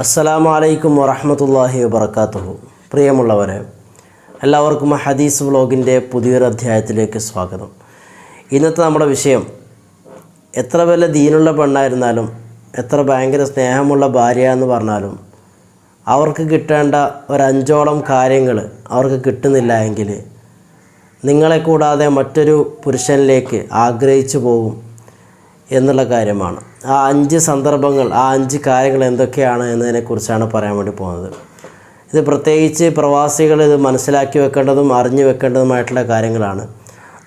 അസ്സലാമു അലൈക്കും വറഹമത്തല്ലാഹി വബർക്കാത്തുഹു പ്രിയമുള്ളവരെ എല്ലാവർക്കും ഹദീസ് വ്ലോഗിന്റെ പുതിയൊരു അധ്യായത്തിലേക്ക് സ്വാഗതം. ഇന്നത്തെ നമ്മുടെ വിഷയം എത്ര വല്ല ദീനുള്ള പെണ്ണായിരുന്നാലും എത്ര ഭയങ്കര സ്നേഹമുള്ള ഭാര്യ എന്ന് പറഞ്ഞാലും അവർക്ക് കിട്ടേണ്ട ഒരഞ്ചോളം കാര്യങ്ങൾ അവർക്ക് കിട്ടുന്നില്ല എങ്കിൽ നിങ്ങളെ കൂടാതെ മറ്റൊരു പുരുഷനിലേക്ക് ആഗ്രഹിച്ചു പോകും എന്നുള്ള കാര്യമാണ്. ആ അഞ്ച് സന്ദർഭങ്ങൾ ആ അഞ്ച് കാര്യങ്ങൾ എന്തൊക്കെയാണ് എന്നതിനെക്കുറിച്ചാണ് പറയാൻ വേണ്ടി പോകുന്നത്. ഇത് പ്രത്യേകിച്ച് പ്രവാസികൾ ഇത് മനസ്സിലാക്കി വെക്കേണ്ടതും അറിഞ്ഞു വെക്കേണ്ടതുമായിട്ടുള്ള കാര്യങ്ങളാണ്.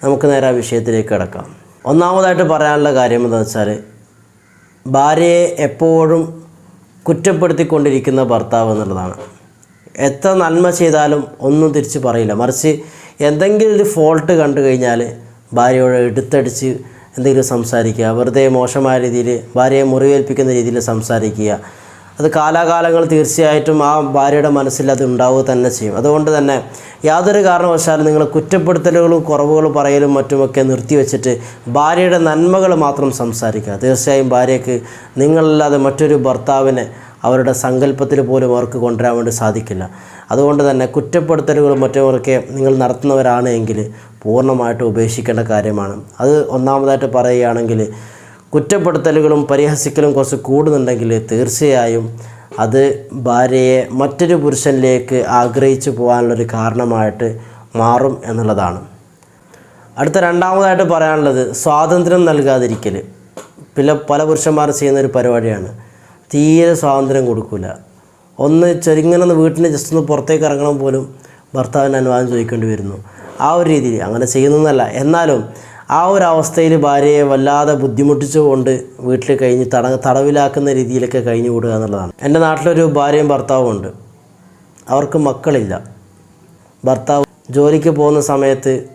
നമുക്ക് നേരെ ആ വിഷയത്തിലേക്ക് കിടക്കാം. ഒന്നാമതായിട്ട് പറയാനുള്ള കാര്യം എന്താണെന്ന് വെച്ചാൽ ഭാര്യയെ എപ്പോഴും കുറ്റപ്പെടുത്തിക്കൊണ്ടിരിക്കുന്ന ഭർത്താവ് എന്നുള്ളതാണ്. എത്ര നന്മ ചെയ്താലും ഒന്നും തിരിച്ച് പറയില്ല. മറിച്ച് എന്തെങ്കിലും ഒരു ഫോൾട്ട് കണ്ടു കഴിഞ്ഞാൽ ഭാര്യയോട് എടുത്തടിച്ച് എന്തെങ്കിലും സംസാരിക്കുക വെറുതെ മോശമായ രീതിയിൽ ഭാര്യയെ മുറിവേൽപ്പിക്കുന്ന രീതിയിൽ സംസാരിക്കുക. അത് കാലാകാലങ്ങൾ തീർച്ചയായിട്ടും ആ ഭാര്യയുടെ മനസ്സിൽ അത് ഉണ്ടാവുക തന്നെ ചെയ്യും. അതുകൊണ്ട് തന്നെ യാതൊരു കാരണവശാലും നിങ്ങൾ കുറ്റപ്പെടുത്തലുകളും കുറവുകൾ പറയലും മറ്റുമൊക്കെ നിർത്തിവെച്ചിട്ട് ഭാര്യയുടെ നന്മകൾ മാത്രം സംസാരിക്കുക. തീർച്ചയായും ഭാര്യയ്ക്ക് നിങ്ങളല്ലാതെ മറ്റൊരു ഭർത്താവിനെ അവരുടെ സങ്കല്പത്തിൽ പോലും അവർക്ക് കൊണ്ടുവരാൻ വേണ്ടി സാധിക്കില്ല. അതുകൊണ്ട് തന്നെ കുറ്റപ്പെടുത്തലുകളും മറ്റുമൊക്കെ നിങ്ങൾ നടത്തുന്നവരാണ് എങ്കിൽ പൂർണമായിട്ട് ഉപേക്ഷിക്കേണ്ട കാര്യമാണ്. അത് ഒന്നാമതായിട്ട് പറയുകയാണെങ്കിൽ കുറ്റപ്പെടുത്തലുകളും പരിഹസിക്കലും കുറച്ച് കൂടുന്നുണ്ടെങ്കിൽ തീർച്ചയായും അത് ഭാര്യയെ മറ്റൊരു പുരുഷനിലേക്ക് ആഗ്രഹിച്ചു പോകാനുള്ളൊരു കാരണമായിട്ട് മാറും എന്നുള്ളതാണ്. അടുത്ത രണ്ടാമതായിട്ട് പറയാനുള്ളത് സ്വാതന്ത്ര്യം നൽകാതിരിക്കൽ പല പല പുരുഷന്മാർ ചെയ്യുന്ന ഒരു പരിപാടിയാണ്. തീരെ സ്വാതന്ത്ര്യം കൊടുക്കില്ല ഒന്ന് ചെറുങ്ങനെ വീട്ടിൽ ജസ്റ്റ് ഒന്ന് പുറത്തേക്ക് ഇറങ്ങണം പോലും ഭർത്താവിന് അനുവാദം ചോദിക്കേണ്ടി വരുന്നു. ആ ഒരു രീതിയിൽ അങ്ങനെ ചെയ്യുന്നതല്ല എന്നാലും ആ ഒരു അവസ്ഥയിൽ ഭാര്യയെ വല്ലാതെ ബുദ്ധിമുട്ടിച്ചുകൊണ്ട് വീട്ടിൽ കഴിഞ്ഞ് തട തടവിലാക്കുന്ന രീതിയിലൊക്കെ കഴിഞ്ഞു കൂടുക എന്നുള്ളതാണ്. എന്റെ നാട്ടിലൊരു ഭാര്യയും ഭർത്താവും ഉണ്ട് അവർക്ക് മക്കളില്ല. ഭർത്താവ് ജോലിക്ക് പോകുന്ന സമയത്ത്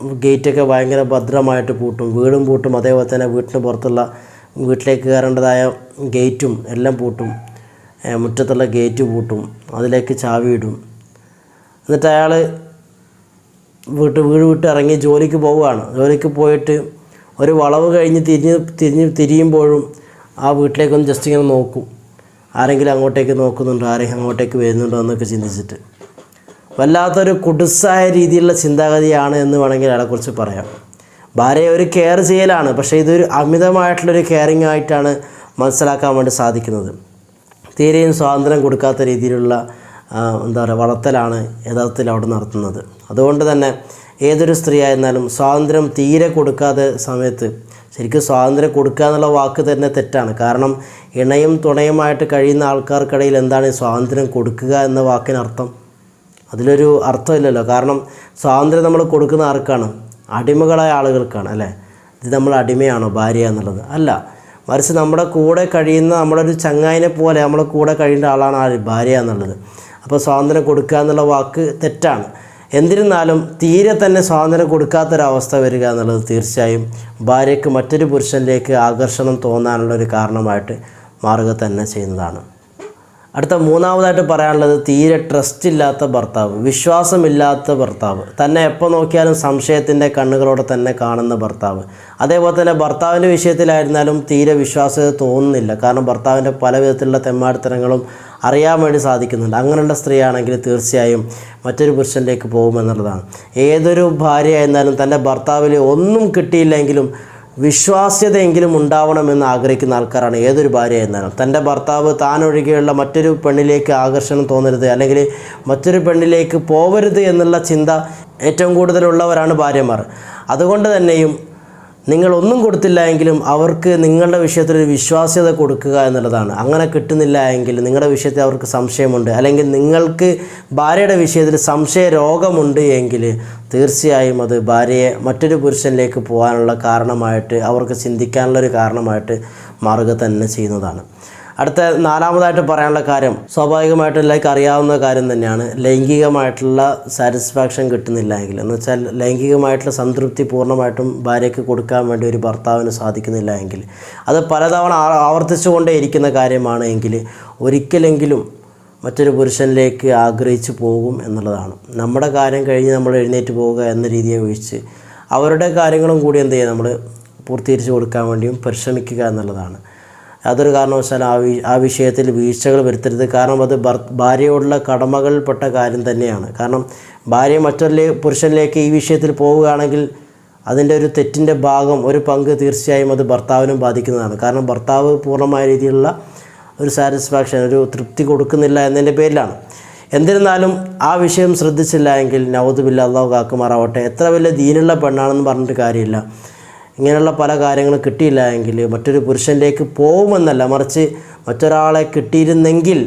ഗേറ്റൊക്കെ ഭയങ്കര ഭദ്രമായിട്ട് പൂട്ടും. വീടും പൂട്ടും. അതേപോലെ തന്നെ വീട്ടിന് പുറത്തുള്ള വീട്ടിലേക്ക് കയറേണ്ടതായ ഗേറ്റും എല്ലാം പൂട്ടും. മുറ്റത്തുള്ള ഗേറ്റ് പൂട്ടും. അതിലേക്ക് ചാവിയിടും. എന്നിട്ട് അയാൾ വീട്ട് വീട് വിട്ട് ഇറങ്ങി ജോലിക്ക് പോവുകയാണ്. ജോലിക്ക് പോയിട്ട് ഒരു വളവ് കഴിഞ്ഞ് തിരിഞ്ഞ് തിരിഞ്ഞ് തിരിയുമ്പോഴും ആ വീട്ടിലേക്കൊന്ന് ജസ്റ്റ് ഇങ്ങനെ നോക്കും. ആരെങ്കിലും അങ്ങോട്ടേക്ക് നോക്കുന്നുണ്ടോ? ആരെങ്കിലും അങ്ങോട്ടേക്ക് വരുന്നുണ്ടോ എന്നൊക്കെ ചിന്തിച്ചിട്ട്. വല്ലാത്തൊരു കുടുസായ രീതിയിലുള്ള ചിന്താഗതിയാണ് എന്ന് വേണമെങ്കിൽ അയാളെക്കുറിച്ച് പറയാം. ഭാര്യയെ ഒരു കെയർ ചെയ്യലാണ്. പക്ഷേ ഇതൊരു അമിതമായിട്ടുള്ളൊരു കെയറിംഗ് ആയിട്ടാണ് മനസ്സിലാക്കാൻ വേണ്ടി സാധിക്കുന്നത്. തീരെയും സ്വാതന്ത്ര്യം കൊടുക്കാത്ത രീതിയിലുള്ള എന്താ പറയുക വളർത്തലാണ് യഥാർത്ഥത്തിൽ അവിടെ നടത്തുന്നത്. അതുകൊണ്ട് തന്നെ ഏതൊരു സ്ത്രീ ആയിരുന്നാലും സ്വാതന്ത്ര്യം തീരെ കൊടുക്കാതെ സമയത്ത് ശരിക്കും സ്വാതന്ത്ര്യം കൊടുക്കുക എന്നുള്ള വാക്ക് തന്നെ തെറ്റാണ്. കാരണം ഇണയും തുണയുമായിട്ട് കഴിയുന്ന ആൾക്കാർക്കിടയിൽ എന്താണ് സ്വാതന്ത്ര്യം കൊടുക്കുക എന്ന വാക്കിനർത്ഥം? അതിലൊരു അർത്ഥമില്ലല്ലോ. കാരണം സ്വാതന്ത്ര്യം നമ്മൾ കൊടുക്കുന്ന ആർക്കാണ്? അടിമകളായ ആളുകൾക്കാണ് അല്ലേ? ഇത് നമ്മൾ അടിമയാണോ ഭാര്യ എന്നുള്ളത്? അല്ല. മറിച്ച് നമ്മുടെ കൂടെ കഴിയുന്ന നമ്മുടെ ഒരു ചങ്ങായിനെ പോലെ നമ്മുടെ കൂടെ കഴിയേണ്ട ആളാണ് ആ ഭാര്യ എന്നുള്ളത്. അപ്പോൾ സ്വാതന്ത്ര്യം കൊടുക്കുക എന്നുള്ള വാക്ക് തെറ്റാണ്. എന്നിരുന്നാലും തീരെ തന്നെ സ്വാതന്ത്ര്യം കൊടുക്കാത്തൊരവസ്ഥ വരിക എന്നുള്ളത് തീർച്ചയായും ഭാര്യയ്ക്ക് മറ്റൊരു പുരുഷനിലേക്ക് ആകർഷണം തോന്നാനുള്ള ഒരു കാരണമായിട്ട് മാറുക തന്നെ ചെയ്യുന്നതാണ്. അടുത്ത മൂന്നാമതായിട്ട് പറയാനുള്ളത് തീരെ ട്രസ്റ്റ് ഇല്ലാത്ത ഭർത്താവ് വിശ്വാസമില്ലാത്ത ഭർത്താവ് തന്നെ എപ്പോൾ നോക്കിയാലും സംശയത്തിന്റെ കണ്ണുകളോടെ തന്നെ കാണുന്ന ഭർത്താവ്. അതേപോലെ തന്നെ ഭർത്താവിന്റെ വിഷയത്തിലായിരുന്നാലും തീരെ വിശ്വാസ്യത തോന്നുന്നില്ല. കാരണം ഭർത്താവിന്റെ പല വിധത്തിലുള്ള തെമ്മാടിത്തരങ്ങളും അറിയാൻ വേണ്ടി സാധിക്കുന്നുണ്ട്. അങ്ങനെയുള്ള സ്ത്രീയാണെങ്കിൽ തീർച്ചയായും മറ്റൊരു പുരുഷനിലേക്ക് പോകുമെന്നുള്ളതാണ് ഏതൊരു ഭാര്യ ആയിരുന്നാലും തന്റെ ഭർത്താവിൽ ഒന്നും കിട്ടിയില്ലെങ്കിലും വിശ്വാസ്യതയെങ്കിലും ഉണ്ടാവണമെന്ന് ആഗ്രഹിക്കുന്ന ആൾക്കാരാണ് ഏതൊരു ഭാര്യ എന്നാലും. തന്റെ ഭർത്താവ് താൻ ഒഴികെയുള്ള മറ്റൊരു പെണ്ണിലേക്ക് ആകർഷണം തോന്നരുത് അല്ലെങ്കിൽ മറ്റൊരു പെണ്ണിലേക്ക് പോവരുത് എന്നുള്ള ചിന്ത ഏറ്റവും കൂടുതലുള്ളവരാണ് ഭാര്യമാർ. അതുകൊണ്ട് തന്നെയും നിങ്ങൾ ഒന്നും കൊടുത്തില്ല എങ്കിലും അവർക്ക് നിങ്ങളുടെ വിഷയത്തിൽ ഒരു വിശ്വാസ്യത കൊടുക്കുക എന്നുള്ളതാണ്. അങ്ങനെ കിട്ടുന്നില്ല എങ്കിൽ നിങ്ങളുടെ വിഷയത്തിൽ അവർക്ക് സംശയമുണ്ട്. അല്ലെങ്കിൽ നിങ്ങൾക്ക് ഭാര്യയുടെ വിഷയത്തിൽ സംശയ രോഗമുണ്ട് എങ്കിൽ തീർച്ചയായും അത് ഭാര്യയെ മറ്റൊരു പുരുഷനിലേക്ക് പോകാനുള്ള കാരണമായിട്ട് അവർക്ക് ചിന്തിക്കാനുള്ളൊരു കാരണമായിട്ട് മാറുക തന്നെ ചെയ്യുന്നതാണ്. അടുത്ത നാലാമതായിട്ട് പറയാനുള്ള കാര്യം സ്വാഭാവികമായിട്ടും എല്ലാവർക്കും അറിയാവുന്ന കാര്യം തന്നെയാണ്. ലൈംഗികമായിട്ടുള്ള സാറ്റിസ്ഫാക്ഷൻ കിട്ടുന്നില്ല എങ്കിൽ. എന്ന് വെച്ചാൽ ലൈംഗികമായിട്ടുള്ള സംതൃപ്തി പൂർണമായിട്ടും ഭാര്യയ്ക്ക് കൊടുക്കാൻ വേണ്ടി ഒരു ഭർത്താവിന് സാധിക്കുന്നില്ല എങ്കിൽ. അത് പലതവണ ആവർത്തിച്ചു ആവർത്തിച്ചുകൊണ്ടേ ഇരിക്കുന്ന കാര്യമാണ് എങ്കിൽ ഒരിക്കലെങ്കിലും മറ്റൊരു പുരുഷനിലേക്ക് ആഗ്രഹിച്ചു പോകും എന്നുള്ളതാണ്. നമ്മുടെ കാര്യം കഴിഞ്ഞ് നമ്മൾ എഴുന്നേറ്റ് പോവുക എന്ന രീതിയെ ഒഴിച്ച് അവരുടെ കാര്യങ്ങളും കൂടി എന്ത് ചെയ്യുക? നമ്മൾ പൂർത്തീകരിച്ച് കൊടുക്കാൻ വേണ്ടിയും പരിശ്രമിക്കുക എന്നുള്ളതാണ്. യാതൊരു കാരണവശാലും ആ ആ വിഷയത്തിൽ വീഴ്ചകൾ വരുത്തരുത്. കാരണം അത് ഭാര്യയോടുള്ള കടമകൾപ്പെട്ട കാര്യം തന്നെയാണ്. കാരണം ഭാര്യ മറ്റൊരു പുരുഷനിലേക്ക് ഈ വിഷയത്തിൽ പോവുകയാണെങ്കിൽ അതിന്റെ ഒരു തെറ്റിന്റെ ഭാഗം ഒരു പങ്ക് തീർച്ചയായും അത് ഭർത്താവിനും ബാധിക്കുന്നതാണ്. കാരണം ഭർത്താവ് പൂർണമായ രീതിയിലുള്ള ഒരു സാറ്റിസ്ഫാക്ഷൻ ഒരു തൃപ്തി കൊടുക്കുന്നില്ല എന്നതിന്റെ പേരിലാണ്. എന്നിരുന്നാലും ആ വിഷയം ശ്രദ്ധിച്ചില്ല എങ്കിൽ നവതുബില്ല അള്ളാഹു കാക്കുമാറാവട്ടെ എത്ര വലിയ ദീനുള്ള പെണ്ണാണെന്ന് പറഞ്ഞിട്ട് കാര്യമില്ല. ഇങ്ങനെയുള്ള പല കാര്യങ്ങളും കിട്ടിയില്ല എങ്കിൽ മറ്റൊരു പുരുഷനിലേക്ക് പോകുമെന്നല്ല മറിച്ച് മറ്റൊരാളെ കിട്ടിയിരുന്നെങ്കിൽ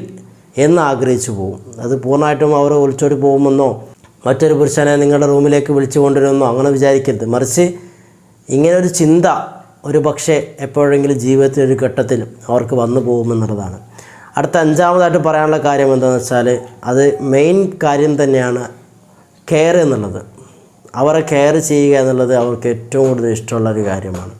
എന്ന് ആഗ്രഹിച്ചു പോകും. അത് പൂർണമായിട്ടും അവർ ഒളിച്ചോടി പോകുമെന്നോ മറ്റൊരു പുരുഷനെ നിങ്ങളുടെ റൂമിലേക്ക് വിളിച്ചു കൊണ്ടുവരുമെന്നോ അങ്ങനെ വിചാരിക്കരുത്. മറിച്ച് ഇങ്ങനൊരു ചിന്ത ഒരു പക്ഷേ എപ്പോഴെങ്കിലും ജീവിതത്തിൽ ഒരു ഘട്ടത്തിൽ അവർക്ക് വന്നു പോകുമെന്നുള്ളതാണ്. അടുത്ത അഞ്ചാമതായിട്ട് പറയാനുള്ള കാര്യം എന്താണെന്ന് വെച്ചാൽ അത് മെയിൻ കാര്യം തന്നെയാണ് കെയർ എന്നുള്ളത്. അവരെ കെയർ ചെയ്യുക എന്നുള്ളത് അവർക്ക് ഏറ്റവും കൂടുതൽ ഇഷ്ടമുള്ള ഒരു കാര്യമാണ്.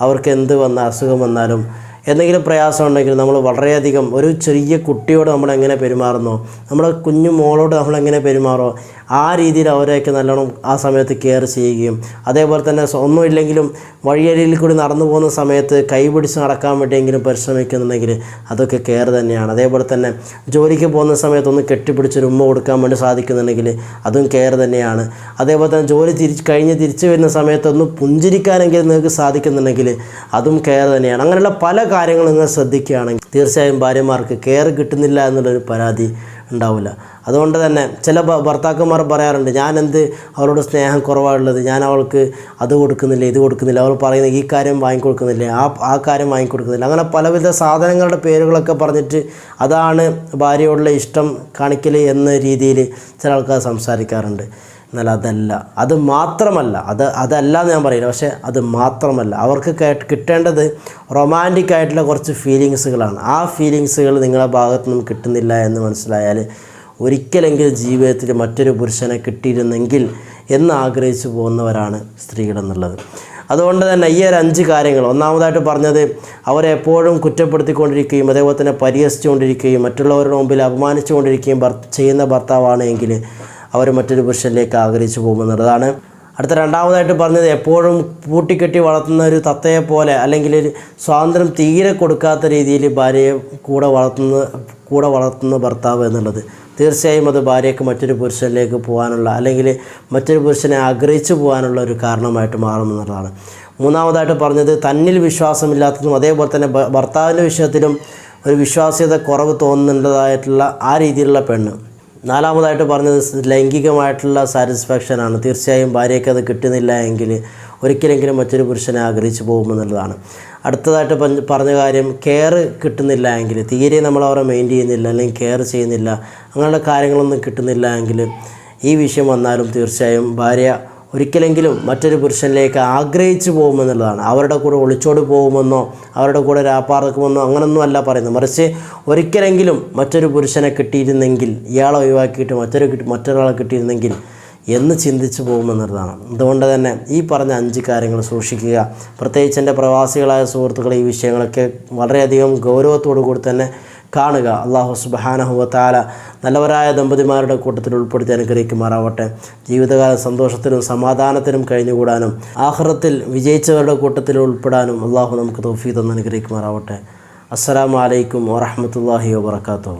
അവർക്ക് എന്ത് വന്ന അസുഖം വന്നാലും എന്തെങ്കിലും പ്രയാസം ഉണ്ടെങ്കിൽ നമ്മൾ വളരെയധികം ഒരു ചെറിയ കുട്ടിയോട് നമ്മൾ എങ്ങനെ പെരുമാറുന്നു? നമ്മുടെ കുഞ്ഞു മോളോട് നമ്മൾ എങ്ങനെ പെരുമാറോ? ആ രീതിയിൽ അവരെയൊക്കെ നല്ലോണം ആ സമയത്ത് കെയർ ചെയ്യുകയും അതേപോലെ തന്നെ ഒന്നും ഒന്നുമില്ലെങ്കിലും വഴിയരിയിൽ കൂടി നടന്നു പോകുന്ന സമയത്ത് കൈ പിടിച്ച് നടക്കാൻ വേണ്ടിയെങ്കിലും പരിശ്രമിക്കുന്നുണ്ടെങ്കിൽ അതൊക്കെ കെയർ തന്നെയാണ്. അതേപോലെ തന്നെ ജോലിക്ക് പോകുന്ന സമയത്ത് ഒന്ന് കെട്ടിപ്പിടിച്ചൊരു ഉമ്മ കൊടുക്കാൻ വേണ്ടി സാധിക്കുന്നുണ്ടെങ്കിൽ അതും കെയർ തന്നെയാണ്. അതേപോലെ തന്നെ ജോലി തിരിച്ച് കഴിഞ്ഞ് തിരിച്ചു വരുന്ന സമയത്ത് ഒന്ന് പുഞ്ചിരിക്കാനെങ്കിലും നിങ്ങൾക്ക് സാധിക്കുന്നുണ്ടെങ്കിൽ അതും കെയർ തന്നെയാണ്. അങ്ങനെയുള്ള പല കാര്യങ്ങളും നിങ്ങൾ ശ്രദ്ധിക്കുകയാണെങ്കിൽ തീർച്ചയായും ഭാര്യമാർക്ക് കെയർ കിട്ടുന്നില്ല എന്നുള്ളൊരു പരാതി ഉണ്ടാവില്ല. അതുകൊണ്ട് തന്നെ ചില ഭർത്താക്കന്മാർ പറയാറുണ്ട് ഞാൻ എന്ത് അവളോട് സ്നേഹം കുറവാണുള്ളത് ഞാൻ അവൾക്ക് അത് കൊടുക്കുന്നില്ല ഇത് കൊടുക്കുന്നില്ല അവൾ പറയുന്ന ഈ കാര്യം വാങ്ങിക്കൊടുക്കുന്നില്ല ആ ആ കാര്യം വാങ്ങിക്കൊടുക്കുന്നില്ല. അങ്ങനെ പലവിധ സാധനങ്ങളുടെ പേരുകളൊക്കെ പറഞ്ഞിട്ട് അതാണ് ഭാര്യയോടുള്ള ഇഷ്ടം കാണിക്കൽ എന്ന രീതിയിൽ ചില ആൾക്കാർ സംസാരിക്കാറുണ്ട്. എന്നാൽ അതല്ല. അത് മാത്രമല്ല. അത് അതല്ല എന്ന് ഞാൻ പറയില്ല. പക്ഷേ അത് മാത്രമല്ല. അവർക്ക് കിട്ടേണ്ടത് റൊമാന്റിക് ആയിട്ടുള്ള കുറച്ച് ഫീലിങ്സുകളാണ് ആ ഫീലിങ്സുകൾ നിങ്ങളുടെ ഭാഗത്തു നിന്നും കിട്ടുന്നില്ല എന്ന് മനസ്സിലായാൽ ഒരിക്കലെങ്കിലും ജീവിതത്തിൽ മറ്റൊരു പുരുഷനെ കിട്ടിയിരുന്നെങ്കിൽ എന്ന് ആഗ്രഹിച്ചു പോകുന്നവരാണ് സ്ത്രീകളെന്നുള്ളത് അതുകൊണ്ട് തന്നെ ഈ ഒരു അഞ്ച് കാര്യങ്ങൾ. ഒന്നാമതായിട്ട് പറഞ്ഞത് അവരെ എപ്പോഴും കുറ്റപ്പെടുത്തിക്കൊണ്ടിരിക്കുകയും അതേപോലെ തന്നെ പരിഹസിച്ചുകൊണ്ടിരിക്കുകയും മറ്റുള്ളവരുടെ മുമ്പിൽ അപമാനിച്ചുകൊണ്ടിരിക്കുകയും ചെയ്യുന്ന ഭർത്താവാണ് എങ്കിൽ അവർ മറ്റൊരു പുരുഷനിലേക്ക് ആഗ്രഹിച്ചു പോകുമെന്നുള്ളതാണ്. അടുത്ത രണ്ടാമതായിട്ട് പറഞ്ഞത് എപ്പോഴും പൂട്ടിക്കെട്ടി വളർത്തുന്ന ഒരു തത്തയെ പോലെ അല്ലെങ്കിൽ ഒരു സ്വാതന്ത്ര്യം തീരെ കൊടുക്കാത്ത രീതിയിൽ ഭാര്യയെ കൂടെ വളർത്തുന്ന കൂടെ വളർത്തുന്ന ഭർത്താവ് എന്നുള്ളത്. തീർച്ചയായും അത് ഭാര്യയ്ക്ക് മറ്റൊരു പുരുഷനിലേക്ക് പോകാനുള്ള അല്ലെങ്കിൽ മറ്റൊരു പുരുഷനെ ആഗ്രഹിച്ചു പോകാനുള്ള ഒരു കാരണമായിട്ട് മാറുമെന്നുള്ളതാണ് മൂന്നാമതായിട്ട് പറഞ്ഞത് തന്നിൽ വിശ്വാസമില്ലാത്തതും അതേപോലെ തന്നെ ഭർത്താവിന്റെ വിഷയത്തിലും ഒരു വിശ്വാസ്യത കുറവ് തോന്നേണ്ടതായിട്ടുള്ള ആ രീതിയിലുള്ള പെണ്ണ്. നാലാമതായിട്ട് പറഞ്ഞത് ലൈംഗികമായിട്ടുള്ള സാറ്റിസ്ഫാക്ഷനാണ് തീർച്ചയായും ഭാര്യയ്ക്ക് അത് കിട്ടുന്നില്ല എങ്കിൽ ഒരിക്കലെങ്കിലും മറ്റൊരു പുരുഷനെ ആഗ്രഹിച്ചു പോകുമെന്നുള്ളതാണ്. അടുത്തതായിട്ട് പറഞ്ഞ കാര്യം കെയർ കിട്ടുന്നില്ല എങ്കിൽ തീരെ നമ്മൾ അവരെ മെയിൻ ചെയ്യുന്നില്ല അല്ലെങ്കിൽ കെയർ ചെയ്യുന്നില്ല അങ്ങനെയുള്ള കാര്യങ്ങളൊന്നും കിട്ടുന്നില്ല എങ്കിൽ ഈ വിഷയം വന്നാലും തീർച്ചയായും ഭാര്യ ഒരിക്കലെങ്കിലും മറ്റൊരു പുരുഷനിലേക്ക് ആഗ്രഹിച്ചു പോകുമെന്നുള്ളതാണ്. അവരുടെ കൂടെ ഒളിച്ചോടി പോകുമെന്നോ അവരുടെ കൂടെ രാപ്പാർക്കുമെന്നോ അങ്ങനൊന്നും അല്ല പറയുന്നത്. മറിച്ച് ഒരിക്കലെങ്കിലും മറ്റൊരു പുരുഷനെ കിട്ടിയിരുന്നെങ്കിൽ ഇയാളെ ഒഴിവാക്കിയിട്ട് മറ്റൊരു കിട്ടി- മറ്റൊരാളെ കിട്ടിയിരുന്നെങ്കിൽ എന്ന് ചിന്തിച്ചു പോകുമെന്നുള്ളതാണ്. അതുകൊണ്ട് തന്നെ ഈ പറഞ്ഞ അഞ്ച് കാര്യങ്ങൾ സൂക്ഷിക്കുക. പ്രത്യേകിച്ച് എന്റെ പ്രവാസികളായ സുഹൃത്തുക്കൾ ഈ വിഷയങ്ങളൊക്കെ വളരെയധികം ഗൗരവത്തോടു കൂടി തന്നെ കാണുക. അള്ളാഹു സുബഹാനഹുവത്താല നല്ലവരായ ദമ്പതിമാരുടെ കൂട്ടത്തിൽ ഉൾപ്പെടുത്തി അനുഗ്രഹിക്കുമാറാവട്ടെ. ജീവിതകാല സന്തോഷത്തിനും സമാധാനത്തിനും കഴിഞ്ഞുകൂടാനും ആഹ്റത്തിൽ വിജയിച്ചവരുടെ കൂട്ടത്തിൽ ഉൾപ്പെടാനും അള്ളാഹു നമുക്ക് തോഫീതൊന്ന് അനുഗ്രഹിക്കുമാറാവട്ടെ. അസ്സാം വലൈക്കും വാഹമത്തല്ലാഹി വാബർക്കാത്തു